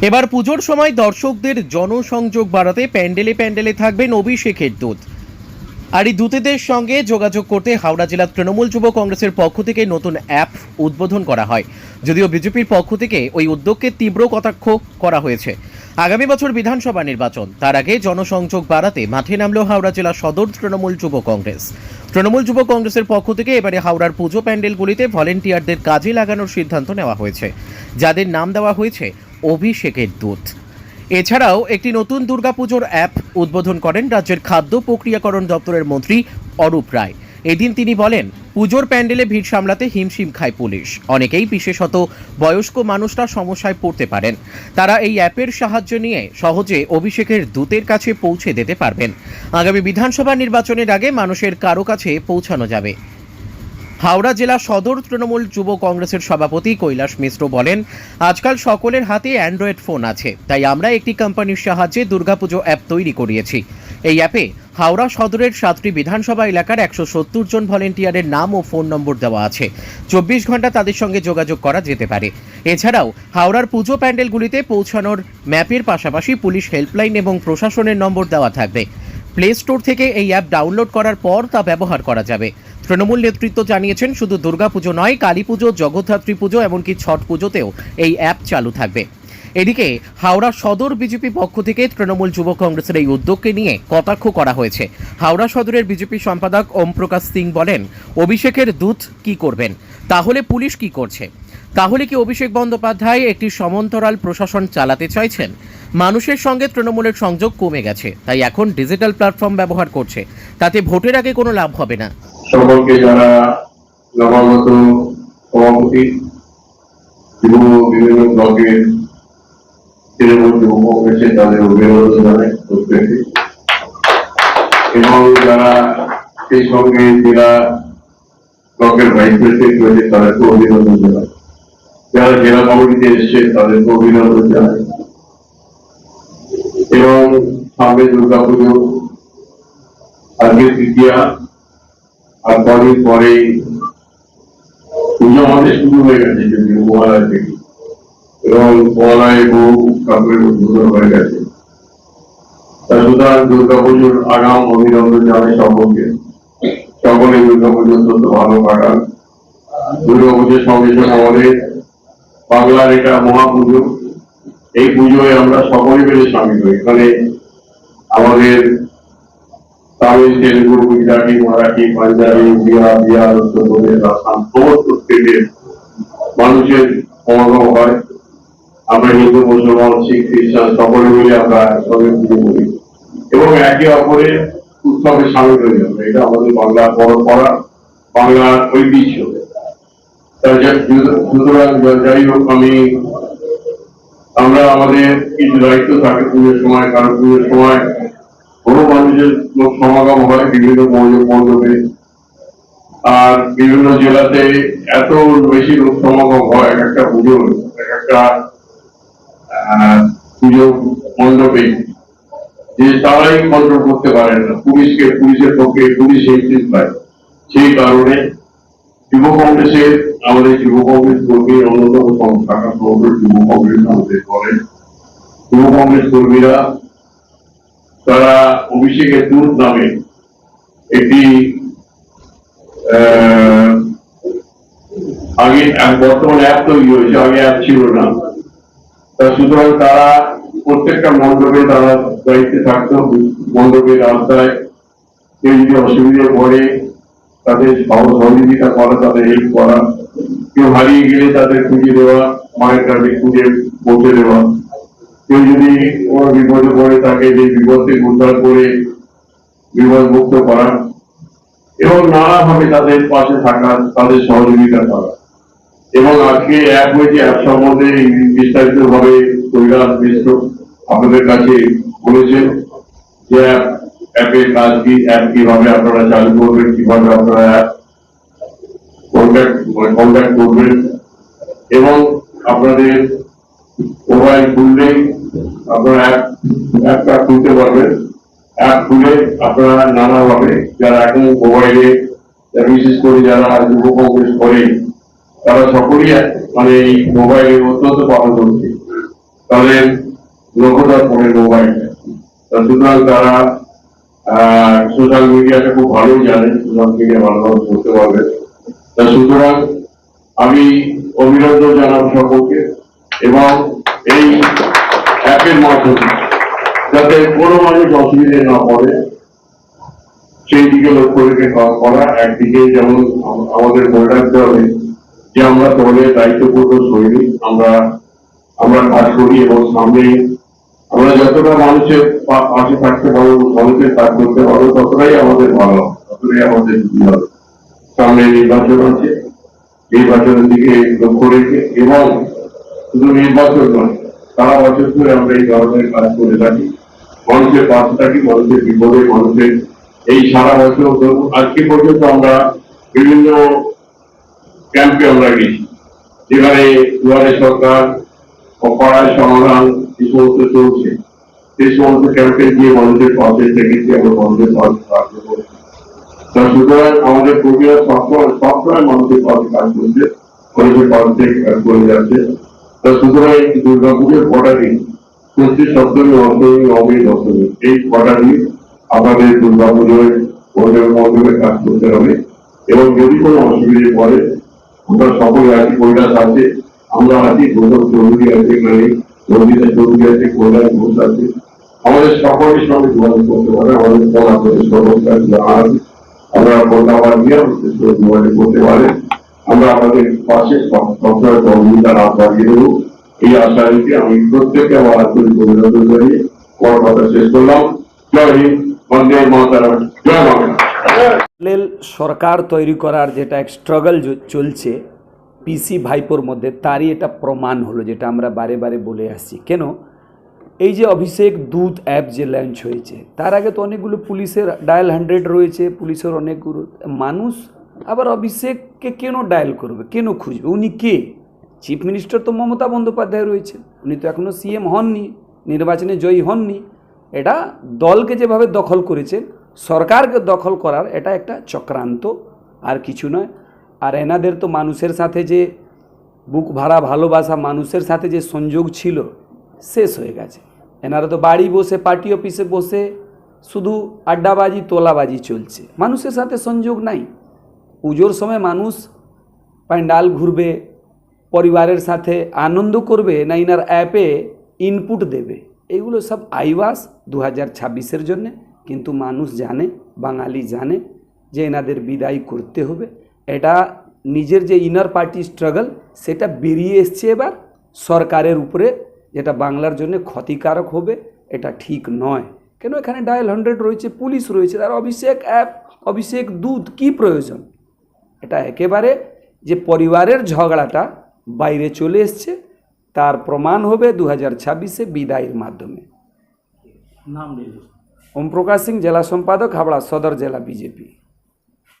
এবার পুজোর সময় দর্শকদের জনসংযোগ বাড়াতে প্যান্ডেলে প্যান্ডেলে থাকবেন অভিষেকের দূত। আর এই দূতেদের সঙ্গে যোগাযোগ করতে হাওড়া জেলা তৃণমূল যুব কংগ্রেসের পক্ষ থেকে নতুন অ্যাপ উদ্বোধন করা হয়। যদিও বিজেপির পক্ষ থেকে ওই উদ্যোগকে তীব্র কটাক্ষ করা হয়েছে। আগামী বছর বিধানসভা নির্বাচন, তার আগে জনসংযোগ বাড়াতে মাঠে নামল হাওড়া জেলা সদর তৃণমূল যুব কংগ্রেস। তৃণমূল যুব কংগ্রেসের পক্ষ থেকে এবারে হাওড়ার পুজো প্যান্ডেলগুলিতে ভলেন্টিয়ারদের কাজে লাগানোর সিদ্ধান্ত নেওয়া হয়েছে। যাদের নাম দেওয়া হয়েছে অভিষেকের দূত। এছাড়াও একটি নতুন দুর্গাপুজোর অ্যাপ উদ্বোধন করেন রাজ্যের খাদ্য প্রক্রিয়াকরণ দপ্তরের মন্ত্রী অরূপ রায়। এদিন তিনি বলেন, পুজোর প্যান্ডেলে ভিড় সামলাতে হিমশিম খায় পুলিশ। অনেকেই বিশেষত বয়স্ক মানুষরা সমস্যায় পড়তে পারেন। তারা এই অ্যাপের সাহায্য নিয়ে সহজে অভিষেকের দূতের কাছে পৌঁছে দিতে পারবেন। আগামী বিধানসভা নির্বাচনের আগে মানুষের কারও কাছে পৌঁছানো যাবে। হাওড়া জেলা সদর তৃণমূল যুব কংগ্রেসের সভাপতি কৈলাস মিশ্র বলেন, আজকাল সকলের হাতে অ্যান্ড্রয়েড ফোন আছে, তাই আমরা একটি কোম্পানির সাহায্যে দুর্গাপুজো অ্যাপ তৈরি করিয়েছি। এই অ্যাপে হাওড়া সদরের সাতটি বিধানসভা এলাকার একশো সত্তর জন ভলেন্টিয়ারের নাম ও ফোন নম্বর দেওয়া আছে। চব্বিশ ঘণ্টা তাদের সঙ্গে যোগাযোগ করা যেতে পারে। এছাড়াও, হাওড়ার পুজো প্যান্ডেলগুলিতে পৌঁছানোর ম্যাপের পাশাপাশি পুলিশ হেল্পলাইন এবং প্রশাসনের নম্বর দেওয়া থাকবে। প্লে স্টোর থেকে এই অ্যাপ ডাউনলোড করার পর তা ব্যবহার করা যাবে। তৃণমূল নেতৃত্ব জানিয়েছেন, শুধু দুর্গাপুজো নয় কালী পুজো জগদ্ধাত্রী পুজো, এমনকি ছট পুজোতেও এই অ্যাপ চালু থাকবে। এদিকে হাওড়া সদর বিজেপি পক্ষ থেকে তৃণমূল যুব কংগ্রেসের এই উদ্যোগকে নিয়ে কটাক্ষ করা হয়েছে। হাওড়া সদরের বিজেপি সম্পাদক ওম প্রকাশ সিং বলেন, অভিষেকের দূত কি করবেন? তাহলে পুলিশ কি করছে? তাহলে কি অভিষেক বন্দ্যোপাধ্যায় একটি সমান্তরাল প্রশাসন চালাতে চাইছেন? মানুষের সঙ্গে তৃণমূলের সংযোগ কমে গেছে, তাই এখন ডিজিটাল প্ল্যাটফর্ম ব্যবহার করছে। তাতে ভোটের আগে কোনো লাভ হবে না। সকলকে যারা নবাগত সভাপতি এবং বিভিন্ন ব্লকের তৃণমূল যুব কংগ্রেসে তাদের অভিনন্দন জানাই প্রত্যেকে এবং যারা সেই সঙ্গে জেলা ব্লকের ভাইস প্রেসিডেন্ট রয়েছে, তাদেরকে অভিনন্দন জানাই। যারা জেলা কমিটিতে এসছে, তাদেরকে অভিনন্দন জানাই। এবং সামনে দুর্গা পুজো আজকে তৃতীয়া। আর কদিন পরেই পুজো আমাদের শুরু হয়ে গেছে যদি মহালয় থেকে এবং মহালয় বহু ঠাকুরের উদ্বোধন হয়ে গেছে। তা সুতরাং দুর্গা পুজোর আগাম অভিনন্দন জানাই সকলকে। সকলে দুর্গা পুজো অত্যন্ত ভালো কাটান। দুর্গা পুজোর সঙ্গে সঙ্গে আমাদের বাংলার এটা মহাপুজো। এই পুজোয় আমরা সকলে মিলে সামিল হই। এখানে আমাদের তামিল তেলুগু গুজরাটি মারাঠি, পাঞ্জাবি বিহার বিহার উত্তরপ্রদেশ আসাম সমস্ত স্টেটের মানুষের সমাগম হয়। আমরা হিন্দু, মুসলমান, শিখ, খ্রিস্টান সকলে মিলে আমরা একসঙ্গে পুজো করি। এবং একে অপরের উৎসবে সামিল হয়ে যাবে এটা আমাদের বাংলার পরম্পরা, বাংলার ঐতিহ্য। সুতরাং যাই হোক, আমি, আমরা আমাদের কিছু দায়িত্ব থাকে পুজোর সময়, কারণ পুজোর সময় বহু মানুষের লোক সমাগম হয় বিভিন্ন মণ্ডপ। আর বিভিন্ন জেলাতে এত বেশি লোক সমাগম হয়, এক একটা পুজোর, এক একটা পুজো মণ্ডপে। যে তারাই কন্ট্রোল করতে পারেন না। পুলিশকে, পুলিশের পক্ষে পুলিশ হেল্প পায়। সেই কারণে যুব কংগ্রেসের, আমাদের যুব কংগ্রেস কর্মীর অন্যতম প্রবল যুব কংগ্রেস আমাদের করে যুব কংগ্রেস কর্মীরা তারা অভিষেকের দূত নামে একটি আগে বর্তমানে অ্যাপ তৈরি হয়েছে, আগে অ্যাপ ছিল না। তা সুতরাং তারা প্রত্যেকটা মণ্ডপে তারা দায়িত্বে থাকতো মণ্ডপের রাস্তায় কেউ যদি অসুবিধে পড়ে, তাদের সহযোগিতা করা, তাদের হেল্প করা। কেউ হারিয়ে গেলে তাদের খুঁজে দেওয়া, মায়ের কাছে খুঁজে পৌঁছে দেওয়া। কেউ যদি কোনো বিপদে পড়ে, তাকে যে বিপদ থেকে উদ্ধার করে বিপদ মুক্ত করা এবং নানাভাবে তাদের পাশে থাকা তাদের সহযোগিতা করা এবং আজকে অ্যাপ হয়েছে অ্যাপ সম্বন্ধে বিস্তারিত ভাবে কৈলাস মিশ্র আপনাদের কাছে বলেছেন যে অ্যাপের কাজ কি, অ্যাপ কীভাবে আপনারা চালু করবেন, কীভাবে আপনারা অ্যাপ কন্ট্যাক্ট করবেন। এবং আপনাদের মোবাইল খুললেই আপনারা খুলতে পারবেন। অ্যাপ খুলে আপনারা নানাভাবে যারা এখন মোবাইলে বিশেষ করে যারা যুব করে তারা সকলেই মানে এই মোবাইলে অত্যন্ত পারদর্শী তাদের লক্ষ্যতার ফোনের মোবাইল। সুতরাং তারা সোশ্যাল মিডিয়াটা খুব ভালোই জানেন সোশ্যাল মিডিয়া ভালোভাবে করতে পারবে। তা সুতরাং আমি অভিনন্দন জানাব সকলকে এবং এই অ্যাপের মাধ্যমে যাতে কোনো মানুষ অসুবিধে না পড়ে সেই দিকে লক্ষ্য রেখে করা। একদিকে যেমন আমাদের মনে রাখতে হবে যে আমরা দলের দায়িত্বপূর্ণ সৈনিক আমরা আমরা কাজ করি এবং সামনে আমরা যতটা মানুষের পাশে থাকতে পারব, মানুষের কাজ করতে পারব, ততটাই আমাদের ভালো, ততটাই আমাদের হবে। সামনে নির্বাচন আছে, নির্বাচনের দিকে লক্ষ্য রেখে এবং শুধু নির্বাচন নয় সারা বছর ধরে আমরা এই ধরনের কাজ করে থাকি। মানুষের পাশে থাকি, মানুষের বিপদে, মানুষের এই সারা বছর আজকে পর্যন্ত আমরা বিভিন্ন ক্যাম্পে আমরা গেছি। যেখানে দুয়ারে সরকার ও পাড়ায় সমাধান এই সমস্ত চলছে। সেই সমস্ত ক্যাম্পে গিয়ে মানুষের পাশে থেকেছি আমরা মানুষের পাশে সাহায্য করছি। সুতরাং আমাদের প্রক্রিয়া সবসময় সবসময় মানুষের পাশে কাজ করছে, মানুষের পাশে কাজ করে যাচ্ছে। সুতরাং এই সপ্তমী এই আমাদের মন্দিরে কাজ করতে হবে। এবং যদি কোনো অসুবিধে পড়ে, আমরা আমরা আছি আছে আমাদের সকলের সঙ্গে যোগাযোগ করতে পারে, আমাদের ফোন আপনাদের সমস্যা দিয়ে আমাদের যোগাযোগ করতে পারে। আমরা আমাদের পাশে সব- সবসময় রাত বাড়িয়ে দেবো। এই আশা রেখে আমি প্রত্যেককে আমার আন্তরিক অভিনন্দন জানিয়ে আমার কথা শেষ করলাম। জয় হিন্দ, বন্দে মাতারাম, জয় বাংলা। সরকার তৈরি করার যেটা এক স্ট্রাগল চলছে, পিসি ভাইপোর মধ্যে, তারই এটা প্রমাণ হলো, যেটা আমরা বারে বারে বলে আসছি। কেন? এই যে অভিষেক দূত অ্যাপ যে লঞ্চ হয়েছে, তার আগে তো অনেকগুলো পুলিশের ডায়াল হান্ড্রেড রয়েছে, পুলিশের অনেকগুলো মানুষ আবার অভিষেককে কেন ডায়াল করবে? কেন খুঁজবে? উনি কে? চিফ মিনিস্টার তো মমতা বন্দ্যোপাধ্যায় রয়েছে উনি তো এখনও সিএম হননি, নির্বাচনে জয়ী হননি। এটা দলকে যেভাবে দখল করেছে, সরকারকে দখল করার এটা একটা চক্রান্ত, আর কিছু নয়। আর এনাদের তো মানুষের সাথে যে বুক ভাড়া ভালোবাসা, মানুষের সাথে যে সংযোগ ছিল, শেষ হয়ে গেছে। এনারা তো বাড়ি বসে পার্টি অফিসে বসে শুধু আড্ডাবাজি, তোলাবাজি চলছে। মানুষের সাথে সংযোগ নাই। পুজোর সময় মানুষ প্যান্ডাল ঘুরবে, পরিবারের সাথে আনন্দ করবে না ইনার অ্যাপে ইনপুট দেবে। এগুলো সব আইওয়াস দু হাজার ছাব্বিশের জন্যে, কিন্তু মানুষ জানে, বাঙালি জানে যে এনাদের বিদায় করতে হবে। এটা নিজের যে ইনার পার্টি স্ট্রাগল সেটা বেরিয়ে এসছে এবার সরকারের উপরে, যেটা বাংলার জন্য ক্ষতিকারক হবে, এটা ঠিক নয়। কেন এখানে ডায়াল হান্ড্রেড রয়েছে, পুলিশ রয়েছে, তার অভিষেক অ্যাপ অভিষেক দুধ, কি প্রয়োজন? এটা একেবারে যে পরিবারের ঝগড়াটা বাইরে চলে এসছে তার প্রমাণ হবে দু হাজার ছাব্বিশে বিদায়ের মাধ্যমে। নাম ওম প্রকাশ সিং জেলা সম্পাদক হাবড়া সদর জেলা বিজেপি।